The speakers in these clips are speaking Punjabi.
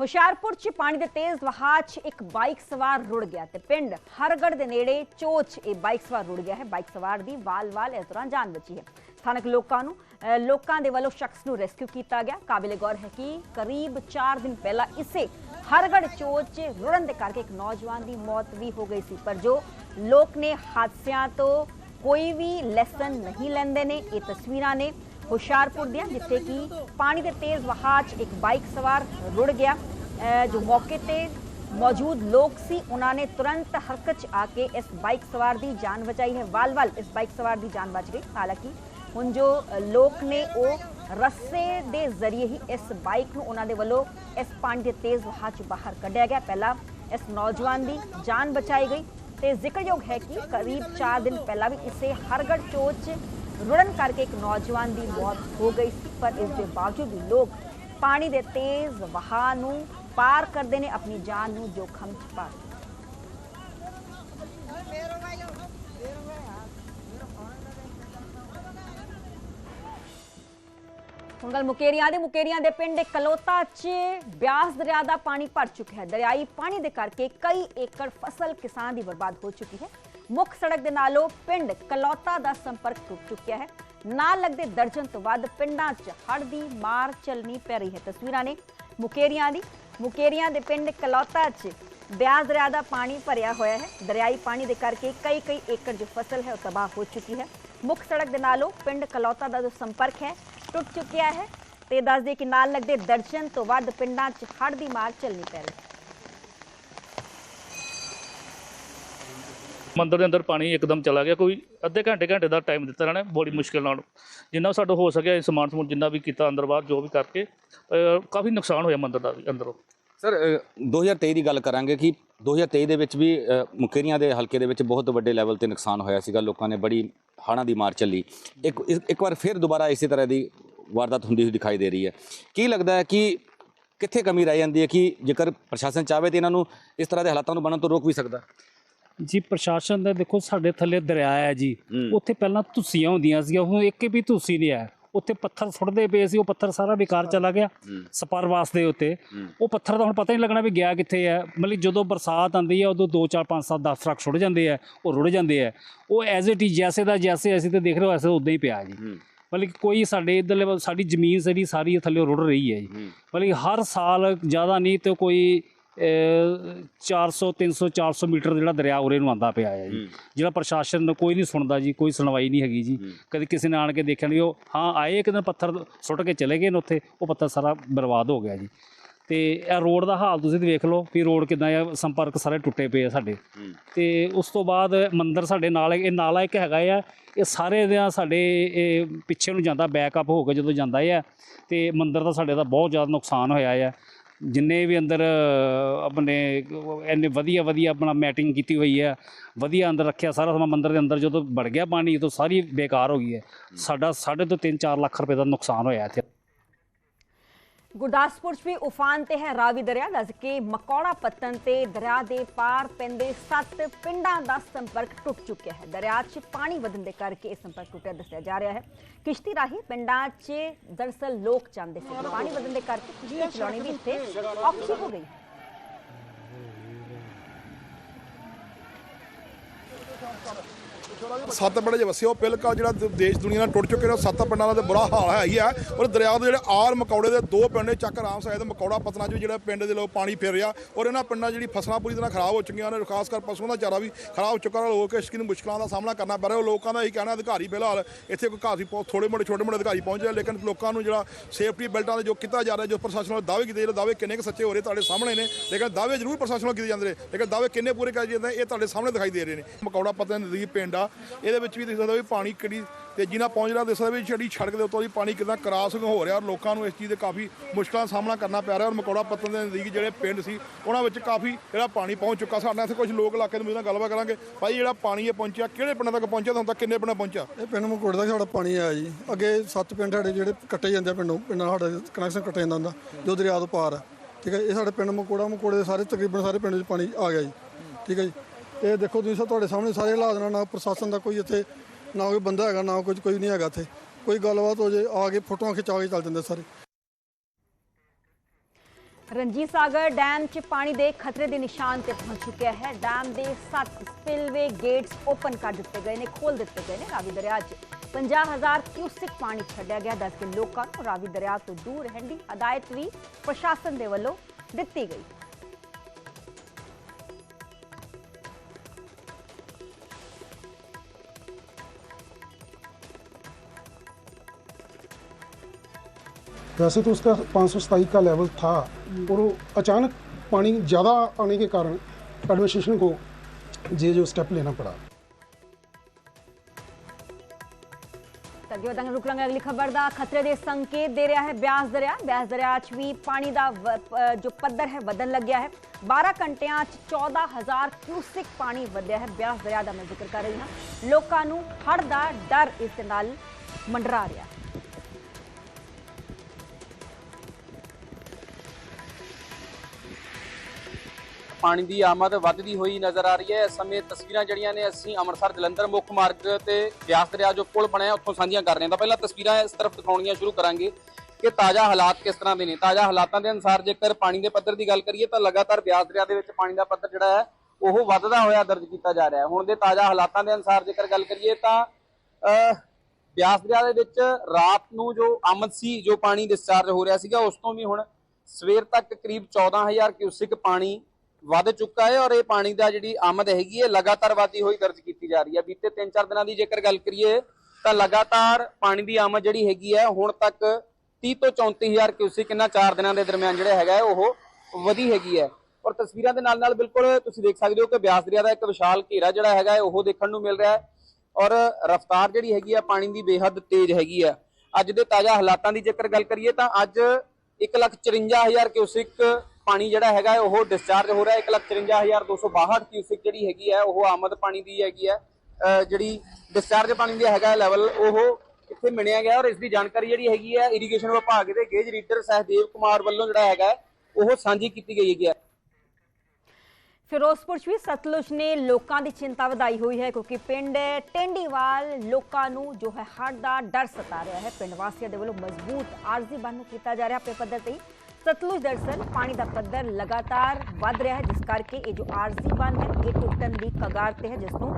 ਹੁਸ਼ਿਆਰਪੁਰ 'ਚ ਪਾਣੀ ਦੇ ਤੇਜ਼ ਵਹਾਅ 'ਚ ਇੱਕ ਬਾਈਕ ਸਵਾਰ ਰੁੜ ਗਿਆ ਤੇ ਪਿੰਡ ਹਰਗੜ ਦੇ ਨੇੜੇ ਚੋਚ ਇਹ ਬਾਈਕ ਸਵਾਰ ਰੁੜ ਗਿਆ ਹੈ। ਬਾਈਕ ਸਵਾਰ ਦੀ ਵਾਲ-ਵਾਲ ਇਸ ਦੌਰਾਨ ਜਾਨ ਬਚੀ ਹੈ। ਸਥਾਨਕ ਲੋਕਾਂ ਨੂੰ ਲੋਕਾਂ ਦੇ ਵੱਲੋਂ ਸ਼ਖਸ ਨੂੰ ਰੈਸਕਿਊ ਕੀਤਾ ਗਿਆ। ਕਾਬਿਲੇ ਗੌਰ ਹੈ ਕਿ ਕਰੀਬ 4 ਦਿਨ ਪਹਿਲਾਂ ਇਸੇ ਹਰਗੜ ਚੋਚ ਰੁੜਨ ਦੇ ਕਰਕੇ ਇੱਕ ਨੌਜਵਾਨ ਦੀ ਮੌਤ ਵੀ ਹੋ ਗਈ ਸੀ। ਪਰ ਜੋ ਲੋਕ ਨੇ ਹਾਦਸਿਆਂ ਤੋਂ ਕੋਈ ਵੀ ਲੈਸਨ ਨਹੀਂ ਲੈਂਦੇ ਨੇ, ਇਹ ਤਸਵੀਰਾਂ ਨੇ ਹੁਸ਼ਿਆਰਪੁਰ ਦੀਆਂ, ਜਿੱਥੇ ਕਿ ਪਾਣੀ ਦੇ ਤੇਜ਼ ਵਹਾਅ 'ਚ ਇੱਕ ਬਾਈਕ ਸਵਾਰ ਰੁੜ ਗਿਆ। ਜੋ ਮੌਕੇ ਤੇ ਮੌਜੂਦ ਲੋਕ ਸੀ, ਉਹਨਾਂ ਨੇ ਤੁਰੰਤ ਹਰਕਤ 'ਚ ਆ ਕੇ ਇਸ ਬਾਈਕ ਸਵਾਰ ਦੀ ਜਾਨ ਬਚਾਈ ਹੈ। ਵਾਲ-ਵਾਲ ਇਸ ਬਾਈਕ ਸਵਾਰ ਦੀ ਜਾਨ ਬਚ ਗਈ। ਹਾਲਾਂਕਿ ਹੁਣ ਜੋ ਲੋਕ ਨੇ, ਉਹ ਰੱਸੇ ਦੇ ਜ਼ਰੀਏ ਹੀ ਇਸ ਬਾਈਕ ਨੂੰ ਉਹਨਾਂ ਦੇ ਵੱਲੋਂ ਇਸ ਪਾਣੀ ਦੇ ਤੇਜ਼ ਵਹਾਅ 'ਚ ਬਾਹਰ ਕੱਢਿਆ ਗਿਆ। ਪਹਿਲਾਂ ਇਸ ਨੌਜਵਾਨ ਦੀ ਜਾਨ ਬਚਾਈ ਗਈ ਤੇ ਜ਼ਿਕਰਯੋਗ ਹੈ ਕਿ ਕਰੀਬ 4 ਦਿਨ ਪਹਿਲਾਂ ਵੀ ਇਸੇ ਹਰਗੜ ਚੋਚ ਰੁੜਨ ਕਰਕੇ ਇੱਕ ਨੌਜਵਾਨ ਦੀ ਮੌਤ ਹੋ ਗਈ ਸੀ, ਪਰ ਇਸ ਦੇ ਬਾਵਜੂਦ ਵੀ ਲੋਕ ਪਾਣੀ ਦੇ ਤੇਜ਼ ਵਹਾਅ ਨੂੰ ਪਾਰ ਕਰਦੇ ਨੇ ਆਪਣੀ ਜਾਨ ਨੂੰ ਜੋਖਮ 'ਚ ਪਾ ਕੇ। ਹੁਣ ਗੱਲ ਮੁਕੇਰੀਆਂ ਦੇ ਮੁਕੇਰੀਆਂ ਦੇ ਪਿੰਡ ਕਲੋਤਾ 'ਚ ਬਿਆਸ ਦਰਿਆ ਦਾ ਪਾਣੀ ਭਰ ਚੁੱਕਿਆ ਹੈ। ਦਰਿਆਈ ਪਾਣੀ ਦੇ ਕਰਕੇ ਕਈ ਏਕੜ ਫਸਲ ਕਿਸਾਨ ਦੀ ਬਰਬਾਦ ਹੋ ਚੁੱਕੀ ਹੈ। ਮੁੱਖ ਸੜਕ ਦੇ ਨਾਲੋਂ ਪਿੰਡ ਕਲੌਤਾ ਦਾ ਸੰਪਰਕ ਟੁੱਟ ਚੁੱਕਿਆ ਹੈ। ਨਾਲ ਲੱਗਦੇ ਦਰਜਨ ਤੋਂ ਵੱਧ ਪਿੰਡਾਂ 'ਚ ਹੜ੍ਹ ਦੀ ਮਾਰ ਚੱਲਣੀ ਪੈ ਰਹੀ ਹੈ। ਤਸਵੀਰਾਂ ਨੇ ਮੁਕੇਰੀਆਂ ਦੀ। ਮੁਕੇਰੀਆਂ ਦੇ ਪਿੰਡ ਕਲੌਤਾ 'ਚ ਬਿਆਸ ਦਰਿਆ ਦਾ ਪਾਣੀ ਭਰਿਆ ਹੋਇਆ ਹੈ। ਦਰਿਆਈ ਪਾਣੀ ਦੇ ਕਰਕੇ ਕਈ ਕਈ ਏਕੜ ਜੋ ਫਸਲ ਹੈ ਉਹ ਤਬਾਹ ਹੋ ਚੁੱਕੀ ਹੈ। ਮੁੱਖ ਸੜਕ ਦੇ ਨਾਲੋਂ ਪਿੰਡ ਕਲੌਤਾ ਦਾ ਜੋ ਸੰਪਰਕ ਹੈ, ਟੁੱਟ ਚੁੱਕਿਆ ਹੈ ਤੇ ਦੱਸਦੇ ਕਿ ਨਾਲ ਲੱਗਦੇ ਦਰਜਨ ਤੋਂ ਵੱਧ ਪਿੰਡਾਂ 'ਚ ਹੜ੍ਹ ਦੀ ਮਾਰ ਚੱਲਣੀ ਪੈ ਰਹੀ ਹੈ। ਮੰਦਰ ਦੇ ਅੰਦਰ ਪਾਣੀ ਇੱਕਦਮ ਚਲਾ ਗਿਆ ਕੋਈ ਅੱਧੇ ਘੰਟੇ ਘੰਟੇ ਦਾ ਟਾਈਮ ਦਿੱਤਾ ਇਹਨਾਂ ਨੇ ਬੜੀ ਮੁਸ਼ਕਿਲ ਨਾਲ। ਜਿੰਨਾ ਸਾਡਾ ਹੋ ਸਕਿਆ ਇਹ ਸਮਾਨ ਸਮੂਨ ਜਿੰਨਾ ਵੀ ਕੀਤਾ ਅੰਦਰ ਬਾਹਰ ਜੋ ਵੀ ਕਰਕੇ ਅ, ਕਾਫੀ ਨੁਕਸਾਨ ਹੋਇਆ ਮੰਦਰ ਦਾ ਵੀ ਅੰਦਰੋਂ। ਸਰ ਅ, 2023 ਦੀ ਗੱਲ ਕਰਾਂਗੇ ਕਿ 2023 ਦੇ ਵਿੱਚ ਵੀ ਅ, ਮੁਕੇਰੀਆਂ ਦੇ ਹਲਕੇ ਦੇ ਵਿੱਚ ਬਹੁਤ ਵੱਡੇ ਲੈਵਲ ਤੇ ਨੁਕਸਾਨ ਹੋਇਆ ਸੀਗਾ ਲੋਕਾਂ ਨੇ ਬੜੀ ਹਾੜਾਂ ਦੀ ਮਾਰ ਚੱਲੀ। ਇੱਕ ਇਸ- ਇੱਕ ਵਾਰ ਫਿਰ ਦੁਬਾਰਾ ਇਸੇ ਤਰ੍ਹਾਂ ਦੀ ਵਾਰਦਾਤ ਹੁੰਦੀ ਹੋਈ ਦਿਖਾਈ ਦੇ ਰਹੀ ਹੈ। ਕੀ ਲੱਗਦਾ ਹੈ ਕਿ ਕਿੱਥੇ ਕਮੀ ਰਹਿ ਜਾਂਦੀ ਹੈ ਕਿ ਜੇਕਰ ਪ੍ਰਸ਼ਾਸਨ ਚਾਹਵੇ ਤਾਂ ਇਹਨਾਂ ਨੂੰ ਇਸ ਤਰ੍ਹਾਂ ਦੇ ਹਾਲਾਤਾਂ ਨੂੰ ਬਣਨ ਤੋਂ ਰੋਕ ਵੀ ਸਕਦਾ? ਜੀ ਪ੍ਰਸ਼ਾਸਨ ਦਾ ਦੇਖੋ ਸਾਡੇ ਥੱਲੇ ਦਰਿਆ ਹੈ ਜੀ। ਉੱਥੇ ਪਹਿਲਾਂ ਧੁੱਸੀਆਂ ਹੁੰਦੀਆਂ ਸੀਗੀਆਂ ਹੁਣ ਇੱਕ ਵੀ ਧੁੱਸੀ ਨਹੀਂ ਹੈ। ਉੱਥੇ ਪੱਥਰ ਸੁੱਟਦੇ ਪਏ ਸੀ ਉਹ ਪੱਥਰ ਸਾਰਾ ਬੇਕਾਰ ਚਲਾ ਗਿਆ ਸਪਰ ਵਾਸਤੇ ਉੱਤੇ। ਉਹ ਪੱਥਰ ਦਾ ਹੁਣ ਪਤਾ ਨਹੀਂ ਲੱਗਣਾ ਵੀ ਗਿਆ ਕਿੱਥੇ ਹੈ। ਮਤਲਬ ਜਦੋਂ ਬਰਸਾਤ ਆਉਂਦੀ ਹੈ ਉਦੋਂ 2 4 5 7 10 ਟਰੱਕ ਸੁੱਟ ਜਾਂਦੇ ਆ ਉਹ ਰੁੜ ਜਾਂਦੇ ਆ ਉਹ ਐਜ਼ ਇਟ ਇਜ਼ ਜੈਸੇ ਦਾ ਜੈਸੇ ਅਸੀਂ ਤੇ ਦੇਖ ਰਹੇ ਹੋ ਐਸੇ ਉਦਾਂ ਹੀ ਪਿਆ ਜੀ। ਮਤਲਬ ਕੋਈ ਸਾਡੇ ਇਧਰਲੇ ਸਾਡੀ ਜ਼ਮੀਨ ਜਿਹੜੀ ਸਾਰੀ ਥੱਲੇ ਰੁੜ ਰਹੀ ਹੈ ਜੀ। ਮਤਲਬ ਹਰ ਸਾਲ ਜ਼ਿਆਦਾ ਨਹੀਂ ਤੇ ਕੋਈ 400 300 400 ਮੀਟਰ ਜਿਹੜਾ ਦਰਿਆ ਉਰੇ ਨੂੰ ਆਂਦਾ ਪਿਆ ਹੈ ਜੀ। ਜਿਹੜਾ ਪ੍ਰਸ਼ਾਸਨ ਕੋਈ ਨਹੀਂ ਸੁਣਦਾ ਜੀ ਕੋਈ ਸੁਣਵਾਈ ਨਹੀਂ ਹੈਗੀ ਜੀ। ਕਦੇ ਕਿਸੇ ਨੇ ਆਣ ਕੇ ਦੇਖਿਆ ਨਹੀਂ ਉਹ ਹਾਂ ਆਏ ਇੱਕ ਦਿਨ ਪੱਥਰ ਸੁੱਟ ਕੇ ਚਲੇ ਗਏ ਨੇ ਉੱਥੇ ਉਹ ਪੱਥਰ ਸਾਰਾ ਬਰਬਾਦ ਹੋ ਗਿਆ ਜੀ। ਤੇ ਇਹ ਰੋਡ ਦਾ ਹਾਲ ਤੁਸੀਂ ਦੇਖ ਲਓ ਵੀ ਰੋਡ ਕਿਦਾਂ ਆ ਸੰਪਰਕ ਸਾਰੇ ਟੁੱਟੇ ਪਏ ਆ ਸਾਡੇ। ਤੇ ਉਸ ਤੋਂ ਬਾਅਦ ਮੰਦਿਰ ਸਾਡੇ ਨਾਲ ਇਹ ਨਾਲਾ ਇੱਕ ਹੈਗਾ ਆ ਇਹ ਸਾਰੇ ਦਾ ਸਾਡੇ ਇਹ ਪਿੱਛੇ ਨੂੰ ਜਾਂਦਾ ਬੈਕਅਪ ਹੋ ਕੇ ਜਦੋਂ ਜਾਂਦਾ ਆ ਤੇ ਮੰਦਿਰ ਦਾ ਸਾਡੇ ਦਾ ਬਹੁਤ ਜ਼ਿਆਦਾ ਨੁਕਸਾਨ ਹੋਇਆ ਆ। ਜਿੰਨੇ ਵੀ ਅੰਦਰ ਆਪਣੇ ਇੰਨੇ ਵਧੀਆ ਵਧੀਆ ਆਪਣਾ ਮੈਟਿੰਗ ਕੀਤੀ ਹੋਈ ਹੈ ਵਧੀਆ ਅੰਦਰ ਰੱਖਿਆ ਸਾਰਾ ਸਮਾਂ ਮੰਦਿਰ ਦੇ ਅੰਦਰ ਜਦੋਂ ਵੜ ਗਿਆ ਪਾਣੀ ਤਾਂ ਸਾਰੀ ਬੇਕਾਰ ਹੋ ਗਈ ਹੈ। ਸਾਡਾ ਸਾਢੇ ਤੋਂ 3-4 ਲੱਖ ਰੁਪਏ ਦਾ ਨੁਕਸਾਨ ਹੋਇਆ ਇੱਥੇ। ਗੁਰਦਾਸਪੁਰ 'ਚ ਵੀ ਉਫਾਨ ਤੇ ਹੈ ਰਾਵੀ ਦਰਿਆ। ਦੱਸ ਕੇ ਮਕੌੜਾ ਪੱਤਨ ਤੇ ਦਰਿਆ ਦੇ ਪਾਰ ਪੈਂਦੇ ਸੱਤ ਪਿੰਡਾਂ ਦਾ ਸੰਪਰਕ ਟੁੱਟ ਚੁੱਕਿਆ ਹੈ। ਦਰਿਆ 'ਚ ਪਾਣੀ ਵਧਣ ਦੇ ਕਰਕੇ ਇਹ ਸੰਪਰਕ ਟੁੱਟਿਆ, ਦੱਸਿਆ ਜਾ ਰਿਹਾ ਹੈ। ਕਿਸ਼ਤੀ ਰਾਹੀਂ ਪਿੰਡਾਂ 'ਚ ਦਰਸਲ ਲੋਕ ਜਾਂਦੇ ਸੀ। ਪਾਣੀ ਵਧਣ ਦੇ ਕਰਕੇ ਕਿਸ਼ਤੀ ਚਲਾਉਣੀ ਵੀ ਇੱਥੇ ਔਖੀ ਹੋ ਗਈ ਹੈ। ਸੱਤ ਪਿੰਡ ਜੇ ਵਸੇ, ਉਹ ਪਿਲਕਾ ਜਿਹੜਾ ਦ- ਦੇਸ਼ ਦੁਨੀਆ ਨਾਲ ਟੁੱਟ ਚੁੱਕੇ ਨੇ, ਉਹ ਸੱਤ ਪਿੰਡਾਂ ਦਾ ਤੇ ਬੁਰਾ ਹਾਲ ਹੈ ਹੀ ਹੈ। ਔਰ ਦਰਿਆ ਦੇ ਜਿਹੜੇ ਆਰ ਮਕੌੜੇ ਦੇ ਦੋ ਪਿੰਡ ਨੇ, ਚੱਕ ਰਾਮ ਸਾਹਿਬ ਤੇ ਮਕੌੜਾ ਪਤਨਾ ਚ ਵੀ ਜਿਹੜੇ ਪਿੰਡ ਦੇ ਲੋਕ ਪਾਣੀ ਫਿਰ ਰਿਹਾ, ਔਰ ਇਹਨਾਂ ਪਿੰਡਾਂ ਜਿਹੜੀ ਫਸਲਾਂ ਪੂਰੀ ਤਰ੍ਹਾਂ ਖਰਾਬ ਹੋ ਚੁੱਕੀਆਂ ਨੇ ਖਾਸ ਕਰ ਪਸ਼ੂਆਂ ਦਾ ਚਾਰਾ ਵੀ ਖਰਾਬ ਹੋ ਚੁੱਕਾ, ਲੋਕ ਇਸ ਨੂੰ ਮੁਸ਼ਕਲਾਂ ਦਾ ਸਾਹਮਣਾ ਕਰਨਾ ਪੈ ਰਿਹਾ ਉਹ ਲੋਕਾਂ ਦਾ ਇਹ ਕਹਿਣਾ, ਅਧਿਕਾਰੀ ਫਿਲਹਾਲ ਇੱਥੇ ਕੋਈ ਘਾਸੀ ਥੋੜੇ ਮੋਟੇ, ਛੋਟੇ ਮੋਟੇ ਅਧਿਕਾਰੀ ਪਹੁੰਚੇ ਲੇਕਿਨ ਲੋਕਾਂ ਨੂੰ ਜਿਹੜਾ ਸੇਫਟੀ ਬੈਲਟਾਂ ਦੇ ਜੋ ਕੀਤਾ ਜਾ ਰਿਹਾ, ਜੋ ਪ੍ਰਸ਼ਾਸਨ ਵੱਲੋਂ ਦਾਅਵੇ ਕੀਤੇ ਜਿਹੜੇ ਦਾਅਵੇ ਕਿੰਨੇ ਕੁ ਸੱਚੇ ਹੋ ਰਹੇ ਤੁਹਾਡੇ ਸਾਹਮਣੇ ਨੇ, ਲੇਕਿਨ ਦਾਅਵੇ ਜ਼ਰੂਰ ਪ੍ਰਸ਼ਾਸਨ ਵੱਲੋਂ ਕੀਤੇ ਜਾਂਦੇ ਨੇ, ਲੇਕਿਨ ਦਾਅਵੇ ਕਿੰਨੇ ਪੂਰੇ ਕਰ ਜਾਂਦੇ ਇਹ ਤੁਹਾਡੇ ਸਾਹਮਣੇ ਦਿਖਾਈ ਦੇ ਰਹੇ ਨੇ। ਮਕੌੜਾ ਪਤਨ ਦੀ ਪਿੰਡ ਆ ਇਹਦੇ ਵਿੱਚ ਵੀ ਦੇਖ ਸਕਦੇ ਹੋ ਵੀ ਪਾਣੀ ਕਿਹੜੀ ਤੇਜ਼ੀ ਨਾਲ ਪਹੁੰਚ ਰਿਹਾ, ਦੇਖ ਸਕਦੇ ਵੀ ਜਿਹੜੀ ਸੜਕ ਦੇ ਉੱਤੋਂ ਦੀ ਪਾਣੀ ਕਿਦਾਂ ਕਰਾਸ ਹੋ ਰਿਹਾ ਔਰ ਲੋਕਾਂ ਨੂੰ ਇਸ ਚੀਜ਼ ਦੇ ਕਾਫੀ ਮੁਸ਼ਕਲਾਂ ਦਾ ਸਾਹਮਣਾ ਕਰਨਾ ਪੈ ਰਿਹਾ ਔਰ ਮਕੌੜਾ ਪੱਤਨ ਦੇ ਨਜ਼ਦੀਕ ਜਿਹੜੇ ਪਿੰਡ ਸੀ, ਉਹਨਾਂ ਵਿੱਚ ਕਾਫੀ ਜਿਹੜਾ ਪਾਣੀ ਪਹੁੰਚ ਚੁੱਕਾ। ਸਾਡੇ ਨਾਲ ਇੱਥੇ ਕੁਝ ਲੋਕ ਇਲਾਕੇ ਦੇ ਮੇਰੇ ਨਾਲ ਗੱਲਬਾਤ ਕਰਾਂਗੇ। ਭਾਈ, ਜਿਹੜਾ ਪਾਣੀ ਇਹ ਪਹੁੰਚਿਆ, ਕਿਹੜੇ ਪਿੰਡਾਂ ਤੱਕ ਪਹੁੰਚਿਆ, ਤੁਹਾਨੂੰ ਤੱਕ ਕਿੰਨੇ ਪਿੰਡਾਂ ਪਹੁੰਚਿਆ? ਇਹ ਪਿੰਡ ਮਕੋੜ ਦਾ ਸਾਡਾ ਪਾਣੀ ਆਇਆ ਜੀ। ਅੱਗੇ ਸੱਤ ਪਿੰਡ ਸਾਡੇ ਜਿਹੜੇ ਕੱਟੇ ਜਾਂਦੇ ਆ ਪਿੰਡੋਂ, ਪਿੰਡਾਂ ਨਾਲ ਸਾਡਾ ਕਨੈਕਸ਼ਨ ਕੱਟੇ ਜਾਂਦਾ ਹੁੰਦਾ, ਜੋ ਦਰਿਆ ਤੋਂ ਪਾਰ ਆ। ਠੀਕ ਹੈ ਇਹ ਸਾਡੇ ਪਿੰਡ ਮਕੌੜਾ, ਮਕੋੜੇ ਦੇ ਸਾਰੇ ਤਕਰੀਬਨ ਸਾਰੇ ਪਿੰਡ 'ਚ ਪਾਣੀ ਆ ਗਿਆ ਜੀ। ਠੀਕ ਹੈ ਜੀ ਇਹ ਦੇਖੋ ਤੁਸੀਂ ਸਭ ਤੁਹਾਡੇ ਸਾਹਮਣੇ ਸਾਰੇ ਹਾਲਾਤ ਨਾਲ ਨਾ ਪ੍ਰਸ਼ਾਸਨ ਦਾ ਕੋਈ ਇੱਥੇ, ਨਾ ਕੋਈ ਬੰਦਾ ਹੈਗਾ, ਨਾ ਕੁਝ, ਕੋਈ ਨਹੀਂ ਹੈਗਾ ਇੱਥੇ। ਕੋਈ ਗੱਲਬਾਤ ਹੋ ਜੇ, ਆ ਕੇ ਫੋਟੋਆਂ ਖਿਚਾ ਕੇ ਚੱਲ ਜਾਂਦੇ ਸਾਰੇ। ਰਣਜੀਤ ਸਾਗਰ ਡੈਮ 'ਚ ਪਾਣੀ ਦੇ ਖਤਰੇ ਦੇ ਨਿਸ਼ਾਨ ਤੇ ਪਹੁੰਚ ਚੁੱਕਿਆ ਹੈ। ਡੈਮ ਦੇ 7 ਸਪਿਲਵੇ ਗੇਟਸ ਓਪਨ ਕਰ ਦਿੱਤੇ ਗਏ ਨੇ ਖੋਲ ਦਿੱਤੇ ਗਏ ਨੇ ਰਾਵੀ ਦਰਿਆ 'ਚ। 50000 ਕਿਊਸਿਕ ਪਾਣੀ ਛੱਡਿਆ ਗਿਆ, ਦੱਸ ਕੇ ਲੋਕਾਂ ਨੂੰ ਰਾਵੀ ਦਰਿਆ ਤੋਂ ਦੂਰ ਰਹਿਣ ਦੀ ਹਦਾਇਤ ਵੀ ਪ੍ਰਸ਼ਾਸਨ ਦੇ ਵੱਲੋਂ ਦਿੱਤੀ ਗਈ। वैसे तो उसका 527 का लेवल था और वो अचानक पानी ज़्यादा आने के कारण एडमिनिस्ट्रेशन को ये जो स्टेप लेना पड़ा ਤਾਂ ਅੱਗੇ ਵਧਾਂਗੇ ਰੁਕ ਲਾਂਗੇ ਅਗਲੀ ਖਬਰ ਦਾ ਖਤਰੇ ਦੇ ਸੰਕੇਤ ਦੇ ਰਿਹਾ ਹੈ ਬਿਆਸ ਦਰਿਆ ਬਿਆਸ ਦਰਿਆ 'ਚ ਵੀ ਪਾਣੀ ਦਾ ਵ- ਪ- ਜੋ ਪੱਧਰ ਹੈ ਬਦਲਣ ਲੱਗਿਆ ਹੈ 12 ਘੰਟਿਆਂ 'ਚ 14000 ਕਿਊਸਿਕ ਪਾਣੀ ਵਧਿਆ ਹੈ ਬਿਆਸ ਦਰਿਆ ਦਾ ਮੈਂ ਜ਼ਿਕਰ ਕਰ ਰਹੀ ਹਾਂ ਲੋਕਾਂ ਨੂੰ ਹੜ੍ਹ ਦਾ ਡਰ ਇਸ ਦੇ ਨਾਲ ਮੰਡਰਾ ਰਿਹਾ ਪਾਣੀ ਦੀ ਆਮਦ ਵੱਧਦੀ ਹੋਈ ਨਜ਼ਰ ਆ ਰਹੀ ਹੈ। ਇਸ ਸਮੇਂ ਤਸਵੀਰਾਂ ਜਿਹੜੀਆਂ ਨੇ, ਅਸੀਂ ਅੰਮ੍ਰਿਤਸਰ ਜਲੰਧਰ ਮੁੱਖ ਮਾਰਗ ਤੇ ਬਿਆਸ ਦਰਿਆ ਜੋ ਪੁਲ ਬਣਿਆ, ਉੱਥੋਂ ਸਾਂਝੀਆਂ ਕਰ ਰਹੇ ਹਾਂ। ਤਾਂ ਪਹਿਲਾਂ ਤਸਵੀਰਾਂ ਇਸ ਤਰਫ ਦਿਖਾਉਣੀਆਂ ਸ਼ੁਰੂ ਕਰਾਂਗੇ ਕਿ ਤਾਜ਼ਾ ਹਾਲਾਤ ਕਿਸ ਤਰ੍ਹਾਂ ਦੇ ਨੇ। ਤਾਜ਼ਾ ਹਾਲਾਤਾਂ ਦੇ ਅਨੁਸਾਰ ਜੇਕਰ ਪਾਣੀ ਦੇ ਪੱਧਰ ਦੀ ਗੱਲ ਕਰੀਏ, ਤਾਂ ਲਗਾਤਾਰ ਬਿਆਸ ਦਰਿਆ ਦੇ ਵਿੱਚ ਪਾਣੀ ਦਾ ਪੱਧਰ ਜਿਹੜਾ ਹੈ, ਉਹ ਵੱਧਦਾ ਹੋਇਆ ਦਰਜ ਕੀਤਾ ਜਾ ਰਿਹਾ ਹੈ। ਹੁਣ ਦੇ ਤਾਜ਼ਾ ਹਾਲਾਤਾਂ ਦੇ ਅਨੁਸਾਰ ਜੇਕਰ ਗੱਲ ਕਰੀਏ, ਤਾਂ ਬਿਆਸ ਦਰਿਆ ਦੇ ਵਿੱਚ ਰਾਤ ਨੂੰ ਜੋ ਆਮਦ ਸੀ, ਜੋ ਪਾਣੀ ਡਿਸਚਾਰਜ ਹੋ ਰਿਹਾ ਸੀਗਾ, ਉਸ ਤੋਂ ਵੀ ਹੁਣ ਸਵੇਰ ਤੱਕ ਕਰੀਬ 14000 ਕਿਊਸਿਕ ਪਾਣੀ ਵੱਧ ਚੁੱਕਾ ਹੈ ਔਰ ਇਹ ਪਾਣੀ ਦਾ ਜਿਹੜੀ ਆਮਦ ਹੈਗੀ ਹੈ, ਲਗਾਤਾਰ ਵਧਦੀ ਹੋਈ ਦਰਜ ਕੀਤੀ ਜਾ ਰਹੀ ਹੈ। ਬੀਤੇ 3-4 ਦਿਨਾਂ ਦੀ ਜੇਕਰ ਗੱਲ ਕਰੀਏ, ਤਾਂ ਲਗਾਤਾਰ ਪਾਣੀ ਦੀ ਆਮਦ ਜਿਹੜੀ ਹੈਗੀ ਹੈ, ਹੁਣ ਤੱਕ 30 ਤੋਂ 34000 ਕਿਊਸਿਕ ਇਹਨਾਂ 4 ਦਿਨਾਂ ਦੇ ਦਰਮਿਆਨ ਜਿਹੜਾ ਹੈਗਾ ਉਹ ਵਧੀ ਹੈਗੀ ਹੈ। ਔਰ ਤਸਵੀਰਾਂ ਦੇ ਨਾਲ ਨਾਲ ਬਿਲਕੁਲ ਤੁਸੀਂ ਦੇਖ ਸਕਦੇ ਹੋ ਕਿ ਬਿਆਸ ਦਰਿਆ ਦਾ ਇੱਕ ਵਿਸ਼ਾਲ ਘੇਰਾ ਜਿਹੜਾ ਹੈਗਾ ਹੈ, ਉਹ ਦੇਖਣ ਨੂੰ ਮਿਲ ਰਿਹਾ ਹੈ। ਔਰ ਰਫ਼ਤਾਰ ਜਿਹੜੀ ਹੈਗੀ ਆ ਪਾਣੀ ਦੀ ਬੇਹੱਦ ਤੇਜ਼ ਹੈਗੀ ਆ ਅੱਜ ਦੇ ਤਾਜ਼ਾ ਹਾਲਾਤਾਂ ਦੀ ਜੇਕਰ ਗੱਲ ਕਰੀਏ, ਤਾਂ ਅੱਜ 154000 ਕਿਊਸਿਕ ਪਾਣੀ ਜਿਹੜਾ ਹੈਗਾ ਉਹ ਡਿਸਚਾਰਜ ਹੋ ਰਿਹਾ ਹੈ। 154262 ਕਿਊਸਿਕ ਜਿਹੜੀ ਹੈਗੀ ਹੈ, ਉਹ ਆਮਦ ਪਾਣੀ ਦੀ ਹੈਗੀ ਹੈ। ਜਿਹੜੀ ਡਿਸਚਾਰਜ ਪਾਣੀ ਦਾ ਹੈਗਾ ਲੈਵਲ ਉਹ ਇੱਥੇ ਮਿਲਿਆ ਗਿਆ ਔਰ ਇਸ ਦੀ ਜਾਣਕਾਰੀ ਜਿਹੜੀ ਹੈਗੀ ਹੈ ਇਰੀਗੇਸ਼ਨ ਵਿਭਾਗ ਦੇ ਗੇਜ ਰੀਡਰ ਸਹਿਦੇਵ ਕੁਮਾਰ ਵੱਲੋਂ ਜਿਹੜਾ ਹੈਗਾ ਉਹ ਸਾਂਝੀ ਕੀਤੀ ਗਈ ਹੈਗੀ ਹੈ। ਫਿਰੋਜ਼ਪੁਰ 'ਚ ਵੀ ਸਤਲੁਜ ਨੇ ਲੋਕਾਂ ਦੀ ਚਿੰਤਾ ਵਧਾਈ ਹੋਈ ਹੈ, ਕਿਉਂਕਿ ਪਿੰਡ ਟੈਂਡੀਵਾਲ ਲੋਕਾਂ ਨੂੰ ਜੋ ਹੈ ਹੜ੍ਹ ਦਾ ਡਰ ਸਤਾ ਰਿਹਾ ਹੈ। ਪਿੰਡ ਵਾਸੀਆਂ ਦੇ ਵੱਲੋਂ ਮਜ਼ਬੂਤ ਆਰਜ਼ੀ ਬੰਨ ਕੀਤਾ ਜਾ ਰਿਹਾ ਪੇ ਪੱਧਰ ਤੇ ਸਤਲੁਜ ਦਰਸਲ ਪਾਣੀ ਦਾ ਪੱਧਰ ਲਗਾਤਾਰ ਵੱਧ ਰਿਹਾ ਹੈ, ਜਿਸ ਕਰਕੇ ਇਹ ਜੋ ਆਰਜ਼ੀ ਬੰਨ ਹੈ, ਇਹ ਟੁੱਟਣ ਦੀ ਕਗਾਰ ਤੇ ਹੈ, ਜਿਸ ਨੂੰ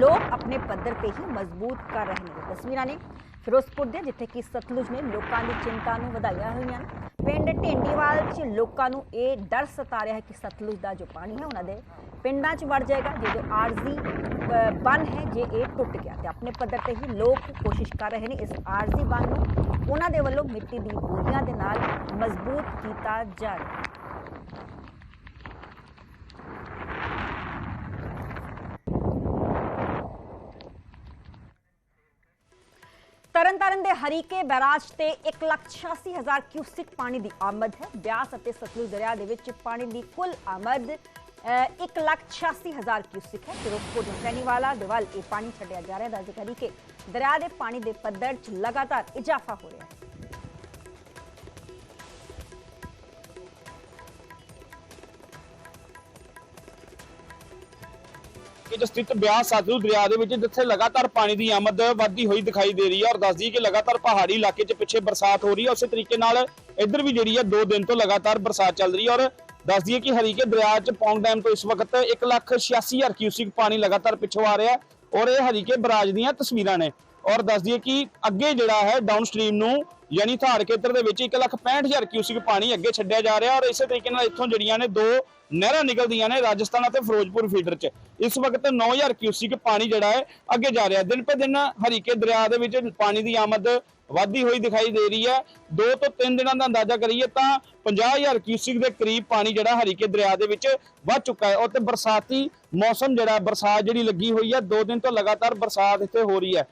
ਲੋਕ ਆਪਣੇ ਪੱਧਰ ਤੇ ਹੀ ਮਜ਼ਬੂਤ ਕਰ ਰਹੇ ਨੇ। ਤਸਵੀਰਾਂ ਨੇ ਫਿਰੋਜ਼ਪੁਰ ਦੇ ਜਿੱਥੇ ਕਿ ਸਤਲੁਜ ਨੇ ਲੋਕਾਂ ਦੀ ਚਿੰਤਾ ਨੂੰ ਵਧਾਈਆਂ ਹੋਈਆਂ ਨੇ। ਪਿੰਡ ਢੇਂਡੀਵਾਲ 'ਚ ਲੋਕਾਂ ਨੂੰ ਇਹ ਡਰ ਸਤਾ ਰਿਹਾ ਹੈ ਕਿ ਸਤਲੁਜ ਦਾ ਜੋ ਪਾਣੀ ਹੈ, ਉਹਨਾਂ ਦੇ ਪਿੰਡਾਂ 'ਚ ਵੜ ਜਾਏਗਾ। ਜੇ ਜੋ ਆਰਜ਼ੀ ਬੰਨ ਹੈ, ਜੇ ਇਹ ਟੁੱਟ ਗਿਆ, ਤੇ ਆਪਣੇ ਪੱਧਰ ਤੇ ਹੀ ਲੋਕ ਕੋਸ਼ਿਸ਼ ਕਰ ਰਹੇ ਨੇ ਇਸ ਆਰਜ਼ੀ ਬੰਨ ਨੂੰ ਉਹਨਾਂ ਦੇ ਵੱਲੋਂ ਮਿੱਟੀ ਦੀ ਬੋਰੀਆਂ ਦੇ ਨਾਲ ਮਜ਼ਬੂਤ ਕੀਤਾ ਜਾ ਰਿਹਾ ਹੈ। ਤਰਨਤਾਰਨ ਦੇ ਹਰੀਕੇ ਬੈਰਾਜ ਤੇ 186000 ਕਿਊਸਿਕ ਪਾਣੀ ਦੀ ਆਮਦ ਹੈ। ਬਿਆਸ ਅਤੇ ਸਤਲੁਜ ਦਰਿਆ ਦੇ ਵਿੱਚ ਪਾਣੀ ਦੀ ਕੁੱਲ ਆਮਦ 186000 ਕਿਊਸਿਕ ਹੈ। ਫਿਰੋਜ਼ਪੁਰ ਦੇ ਸੈਣੀਵਾਲਾ ਦੇ ਵੱਲ ਇਹ ਪਾਣੀ ਛੱਡਿਆ ਜਾ ਰਿਹਾ ਹੈ। ਦੱਸ ਕਰੀ ਕਿ ਦਰਿਆ ਦੇ ਪਾਣੀ ਦੇ ਪੱਧਰ 'ਚ ਲਗਾਤਾਰ ਇਜ਼ਾਫਾ ਹੋ ਰਿਹਾ ਹੈ। ਵਿੱਚ ਸਥਿਤ ਬਿਆਸ ਸਤਲੁਜ ਦਰਿਆ ਦੇ ਵਿੱਚ, ਜਿੱਥੇ ਲਗਾਤਾਰ ਪਾਣੀ ਦੀ ਆਮਦ ਵੱਧਦੀ ਹੋਈ ਦਿਖਾਈ ਦੇ ਰਹੀ ਹੈ ਔਰ ਦੱਸਦੀ ਕਿ ਲਗਾਤਾਰ ਪਹਾੜੀ ਇਲਾਕੇ 'ਚ ਪਿੱਛੇ ਬਰਸਾਤ ਹੋ ਰਹੀ ਹੈ। ਉਸੇ ਤਰੀਕੇ ਨਾਲ ਇੱਧਰ ਵੀ ਜਿਹੜੀ ਹੈ 2 ਦਿਨ ਤੋਂ ਲਗਾਤਾਰ ਬਰਸਾਤ ਚੱਲ ਰਹੀ ਹੈ ਔਰ ਦੱਸਦੀ ਹੈ ਕਿ ਹਰੀਕੇ ਦਰਿਆ 'ਚ ਪੌਂਗ ਡੈਮ ਤੋਂ ਇਸ ਵਕਤ 186000 ਕਿਊਸਿਕ ਪਾਣੀ ਲਗਾਤਾਰ ਪਿੱਛੋਂ ਆ ਰਿਹਾ ਔਰ ਇਹ ਹਰੀਕੇ ਬਰਾਜ ਦੀਆਂ ਤਸਵੀਰਾਂ ਨੇ। ਔਰ ਦੱਸਦੀ ਹੈ ਕਿ ਅੱਗੇ ਜਿਹੜਾ ਹੈ ਡਾਊਨ ਸਟ੍ਰੀਮ ਨੂੰ ਯਾਨੀ ਧਾਰ ਖੇਤਰ ਦੇ ਵਿੱਚ 165000 ਕਿਊਸਿਕ ਪਾਣੀ ਅੱਗੇ ਛੱਡਿਆ ਜਾ ਰਿਹਾ ਔਰ ਇਸੇ ਤਰੀਕੇ ਨਾਲ ਇੱਥੋਂ ਜਿਹੜੀਆਂ ਨੇ ਦੋ ਨਹਿਰਾਂ ਨਿਕਲਦੀਆਂ ਨੇ ਰਾਜਸਥਾਨ ਅਤੇ ਫਿਰੋਜ਼ਪੁਰ ਫੀਡਰ 'ਚ। ਇਸ ਵਕਤ 9000 ਕਿਊਸਿਕ ਪਾਣੀ ਜਿਹੜਾ ਹੈ ਅੱਗੇ ਜਾ ਰਿਹਾ। ਦਿਨ ਪਰ ਦਿਨ ਹਰੀਕੇ ਦਰਿਆ ਦੇ ਵਿੱਚ ਪਾਣੀ ਦੀ ਆਮਦ ਵੱਧਦੀ ਹੋਈ ਦਿਖਾਈ ਦੇ ਰਹੀ ਹੈ। ਦੋ ਤੋਂ ਤਿੰਨ ਦਿਨਾਂ ਦਾ ਅੰਦਾਜ਼ਾ ਕਰੀਏ ਤਾਂ 50000 ਕਿਊਸਿਕ ਦੇ ਕਰੀਬ ਪਾਣੀ ਜਿਹੜਾ ਹਰੀਕੇ ਦਰਿਆ ਦੇ ਵਿੱਚ ਵੱਧ ਚੁੱਕਾ ਹੈ। ਔਰ ਤੇ ਬਰਸਾਤੀ ਮੌਸਮ ਜਿਹੜਾ ਬਰਸਾਤ ਜਿਹੜੀ ਲੱਗੀ ਹੋਈ ਹੈ, ਦੋ ਦਿਨ ਤੋਂ ਲਗਾਤਾਰ ਬਰਸਾਤ ਇੱਥੇ ਹੋ ਰਹੀ ਹੈ।